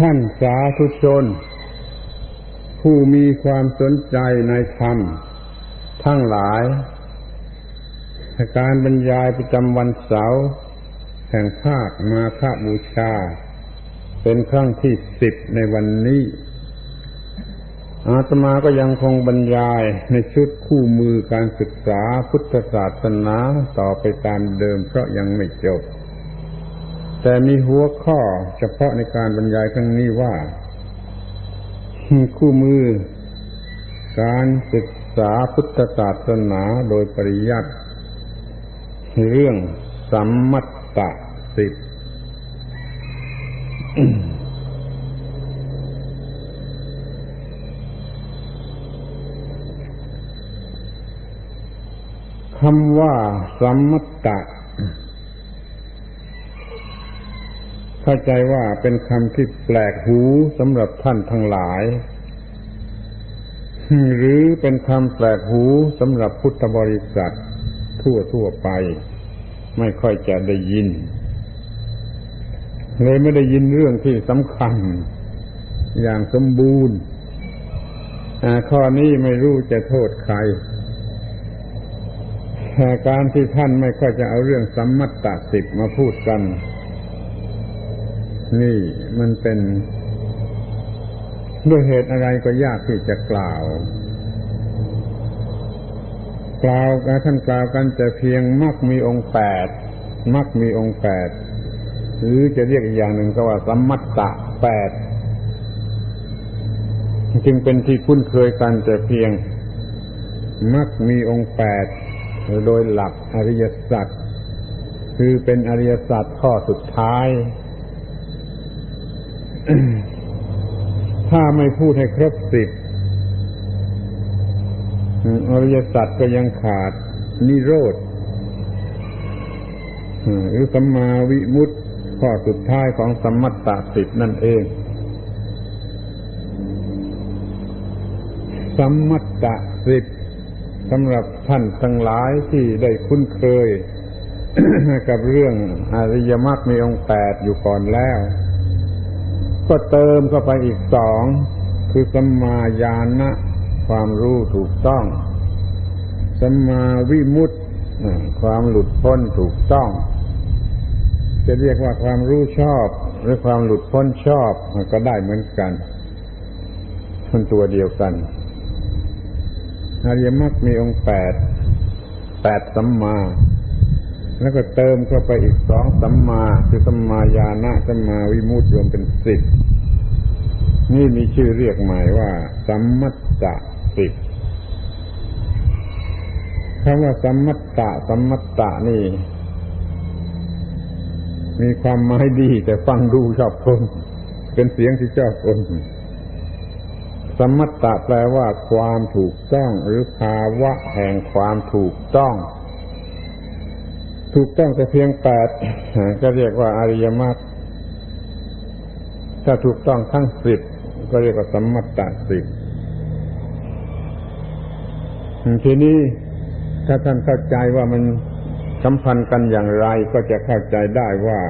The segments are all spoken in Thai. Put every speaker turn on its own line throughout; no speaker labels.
ท่านสาธุชน ผู้มีความสนใจในธรรม ทั้งหลาย การบรรยายประจำวันเสาร์แห่งภาคมาฆบูชา เป็นครั้งที่สิบในวันนี้ อาตมาก็ยังคงบรรยายในชุดคู่มือการศึกษาพุทธศาสนาต่อไปตามเดิมเพราะยังไม่จบ แต่มีหัวข้อเฉพาะในการบรรยายครั้งนี้ว่า คู่มือ การศึกษาพุทธศาสนาโดยปริยัติเรื่องสัมมัตตสิบคำว่าสัมมัตตะ เข้าใจว่าเป็นคำที่แปลกหูสำหรับท่านทั้งหลาย หรือเป็นคำแปลกหูสำหรับพุทธบริษัท ทั่วทั่วไป ไม่ค่อยจะได้ยิน เลยไม่ได้ยินเรื่องที่สำคัญ อย่างสมบูรณ์ข้อนี้ไม่รู้จะโทษใครการที่ท่านไม่ค่อยจะเอาเรื่องสัมมัตตสิบมาพูดกัน นี่มันเป็นด้วยเหตุอะไรก็ยากที่จะกล่าว กล่าวกันท่านกล่าวกันจะเพียงมักมีองค์แปดมักมีองค์แปดหรือจะเรียกอีกอย่างหนึ่งก็ว่าสัมมัตตะแปดจึงเป็นที่คุ้นเคยกันแต่เพียง มักมีองค์แปดโดยหลักอริยสัจคือเป็นอริยสัจข้อสุดท้าย ถ้าไม่พูดให้ครบสิบอริยสัจก็ยังขาดนิโรธหรือสัมมาวิมุตติข้อสุดท้ายของสมมัตตสิบนั่นเองสัมมัตตสิบสำหรับท่านทั้งหลายที่ได้คุ้นเคย กับเรื่องอริยมรรคมีองค์แปดอยู่ก่อนแล้ว ก็เติมเข้าไปอีกสอง คือสัมมาญาณะความรู้ถูกต้อง สัมมาวิมุตติความหลุดพ้นถูกต้อง จะเรียกว่าความรู้ชอบ หรือความหลุดพ้นชอบก็ได้เหมือนกันคนตัวเดียวกันอริยมรรคมีองค์แปดแปดสัมมา แล้วก็เติมเข้าไปอีกสองสัมมาคือสัมมาญาณะสัมมาวิมุตติรวมเป็นสิบนี่มีชื่อเรียกใหม่ว่า สัมมัตตสิบคำว่าสัมมัตตะสัมมัตตะนี่ มีความหมายดี แต่ฟังดูชอบคน เป็นเสียงที่ชอบคนสัมัตตะแปลว่า ความถูกต้อง หรือภาวะแห่งความถูกต้อง ถูกต้องแต่เพียงแปดก็เรียกว่าอริยมรรคถ้าถูกต้องทั้งสิบก็เรียกว่าสัมัตตสิบทีนี้ถ้าท่านเข้าใจว่ามันสัมพันธ์กันอย่างไรก็จะเข้าใจได้ว่า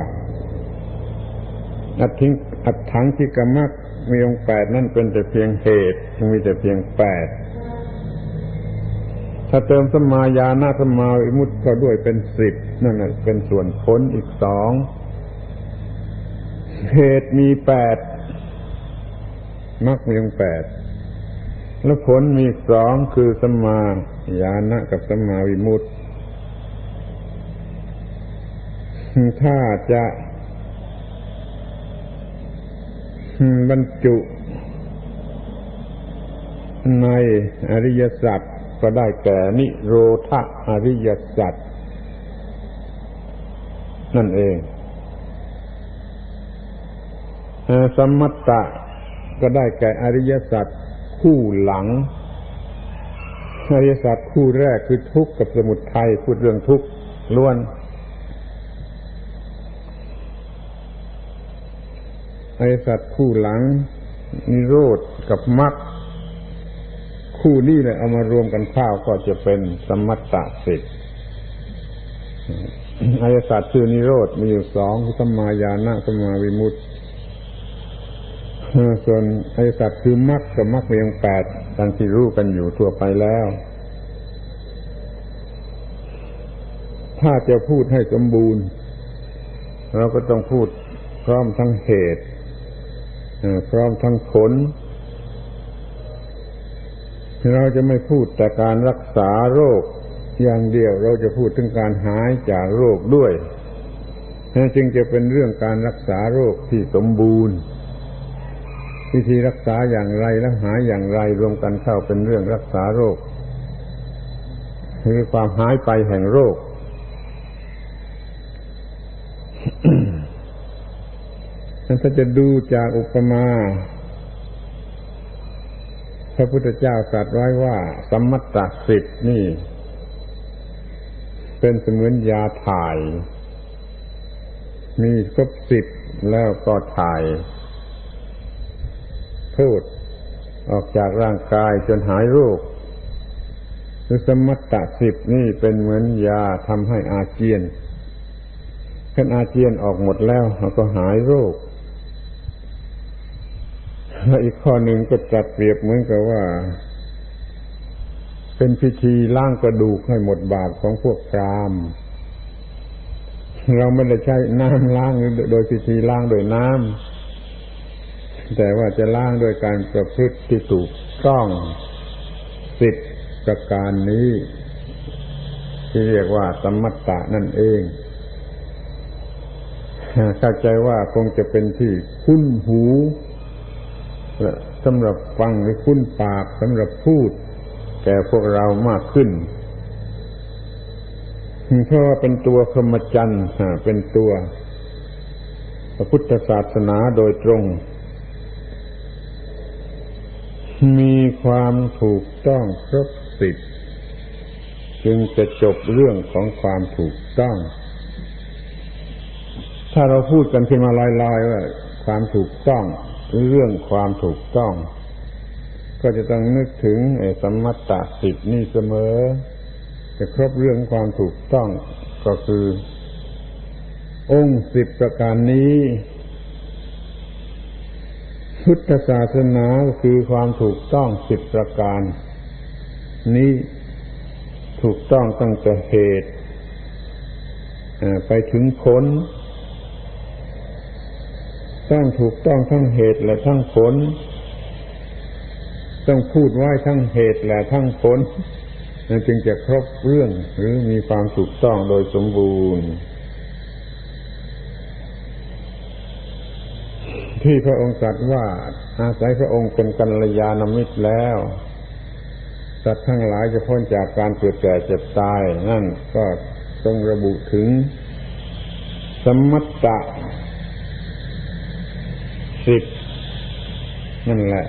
อัตถิงอัตถังที่กรรมมีองแปดนั่นเป็นแต่เพียงเหตุมีแต่เพียงแปด ถ้าเติมสมายานาสมาวิมุตก็ด้วยเป็นสิบนั่นแหละเป็นส่วนผลอีกสองเหตุมีแปดมรรคมีองแปดแล้วผลมีสองคือสมาญาณะกับสมาวิมุตติถ้าจะบรรจุในอริยสัจ ก็ได้แก่นิโรธอริยสัจนั่นเองสมมัตตะก็ได้แก่อริยสัจคู่หลัง อริยสัจคู่แรกคือทุกข์กับสมุทัยพูดเรื่องทุกข์ล้วนอริยสัตคู่หลังนิโรธกับมรรค คู่นี้เลยเอามารวมกันข้าวก็จะเป็นสมัตตสิทธิ์อริสัตชื่อนิโรธมีอยู่สองสมาญาณะสมาวิมุตติส่วนอริยสัจคือมรรคกับมรรคมีองแปดดังที่รู้กันอยู่ทั่วไปแล้ว ถ้าจะพูดให้สมบูรณ์ เราก็ต้องพูดพร้อมทั้งเหตุพร้อมทั้งผล เราจะไม่พูดแต่การรักษาโรคอย่างเดียว เราจะพูดถึงการหายจากโรคด้วยจึงจะเป็นเรื่องการรักษาโรคที่สมบูรณ์ วิธีรักษาอย่างไรและหายอย่างไรรวมกันเข้าเป็นเรื่องรักษาโรคคือความหายไปแห่งโรคถ้าจะดูจากอุปมา พระพุทธเจ้าตรัสไว้ว่าสัมมัตตสิทธิ์นี่ เป็นเสมือนยาถ่าย มีครบสิบแล้วก็ถ่ายพูดออกจากร่างกายจนหายโรคคือสมมัตตสิบนี่เป็นเหมือนยาทำให้อาเจียนขันอาเจียนออกหมดแล้วเราก็หายโรค และอีกข้อหนึ่งก็จัดเปรียบเหมือนกับว่า เป็นพิธีล้างกระดูกให้หมดบาปของพวกพราหมณ์เราไม่ได้ใช้น้ำล้างโดยพิธีล้างโดยน้ำแต่ว่าจะล้างโดยการประพฤติที่ถูกต้องสิทธิประการนี้ ที่เรียกว่าสมมัตตะนั่นเองเข้าใจว่าคงจะเป็นที่คุ้นหู สำหรับฟังหรือคุ้นปากสำหรับพูด แก่พวกเรามากขึ้นเพราะว่าเป็นตัวพรหมจรรย์เป็นตัวพระพุทธศาสนาโดยตรง มีความถูกต้องครบสิบจึงจะจบเรื่องของความถูกต้อง ถ้าเราพูดกันขึ้นมาลอยๆว่าความถูกต้อง เรื่องความถูกต้อง ก็จะต้องนึกถึงสมมตตสิทธินี่เสมอ จะครบเรื่องความถูกต้องก็คือ องค์สิบประการนี้ พุทธศาสนาคือความถูกต้องสิบประการ นี้ถูกต้องตั้งแต่เหตุไปถึงผล ต้องถูกต้องทั้งเหตุและทั้งผล ต้องพูดไว้ทั้งเหตุและทั้งผลนั่นจึงจะครบเรื่องหรือมีความถูกต้องโดยสมบูรณ์ ที่พระองค์ตรัสว่าอาศัยพระองค์เป็นกัลยาณมิตรแล้วสัตว์ทั้งหลายจะพ้นจากการเกิดแก่เจ็บตาย นั่นก็ต้องระบุถึง สมมัตตะ สิบนั่นแหละ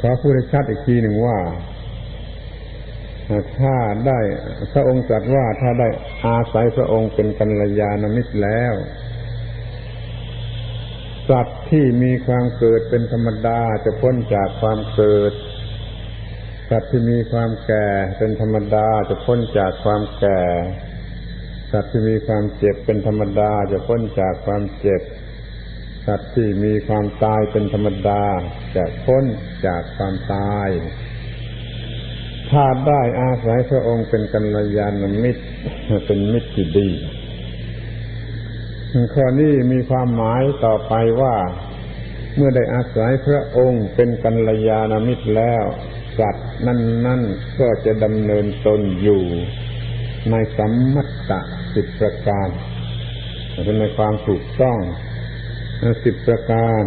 ขอพูดให้ชัดอีกทีหนึ่งว่า ถ้าได้พระองค์ตรัสว่าถ้าได้อาศัยพระองค์เป็นกัลยาณมิตรแล้วสัตว์ที่มีความเกิดเป็นธรรมดาจะพ้นจากความเกิด สัตว์ที่มีความแก่เป็นธรรมดาจะพ้นจากความแก่ สัตว์ที่มีความเจ็บเป็นธรรมดาจะพ้นจากความเจ็บ สัตว์ที่มีความตายเป็นธรรมดา จะพ้นจากความตายถ้าได้อาศัยพระองค์เป็นกัลยาณมิตร เป็นมิตรที่ดีข้อนี้มีความหมายต่อไปว่า เมื่อได้อาศัยพระองค์เป็นกัลยาณมิตรแล้ว สัตว์นั่นๆก็จะดำเนินตนอยู่ในสัมมัตตะ สิบประการเป็นในความถูกต้องสิบประการ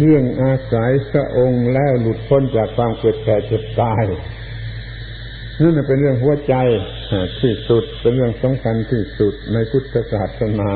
เรื่องอาศัยพระองค์แล้วหลุดพ้นจากความเกิดแก่เจ็บตายนั่นเป็นเรื่องหัวใจที่สุดเป็นเรื่องสำคัญที่สุดในพุทธศาสนา